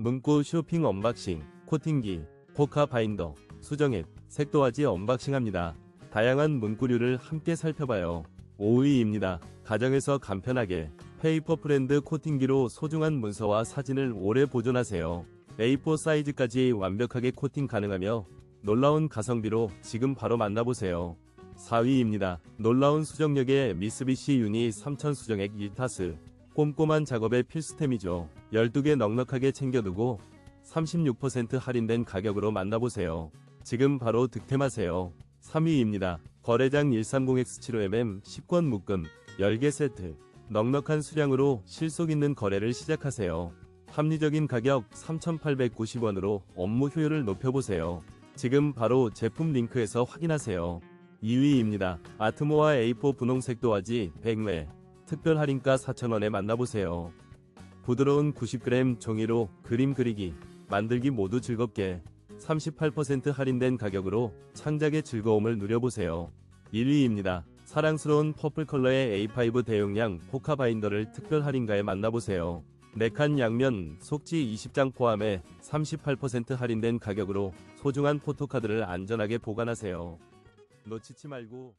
문구 쇼핑 언박싱, 코팅기, 포카 바인더, 수정앱, 색도화지 언박싱합니다. 다양한 문구류를 함께 살펴봐요. 5위입니다. 가정에서 간편하게 페이퍼 프렌드 코팅기로 소중한 문서와 사진을 오래 보존하세요. A4 사이즈까지 완벽하게 코팅 가능하며 놀라운 가성비로 지금 바로 만나보세요. 4위입니다. 놀라운 수정력의 미쓰비시 유니 3000 수정액 1타스. 꼼꼼한 작업의 필수템이죠. 12개 넉넉하게 챙겨두고 36% 할인된 가격으로 만나보세요. 지금 바로 득템하세요. 3위입니다. 거래장 130X75mm 10권 묶음 10개 세트. 넉넉한 수량으로 실속 있는 거래를 시작하세요. 합리적인 가격 3,890원으로 업무 효율을 높여보세요. 지금 바로 제품 링크에서 확인하세요. 2위입니다. 아트모아 A4 분홍색 도화지 100매 특별 할인가 4,000원에 만나보세요. 부드러운 90g 종이로 그림 그리기, 만들기 모두 즐겁게 38% 할인된 가격으로 창작의 즐거움을 누려보세요. 1위입니다. 사랑스러운 퍼플 컬러의 A5 대용량 포카 바인더를 특별 할인가에 만나보세요. 4칸 양면 속지 20장 포함해 38% 할인된 가격으로 소중한 포토카드를 안전하게 보관하세요. 놓치지 말고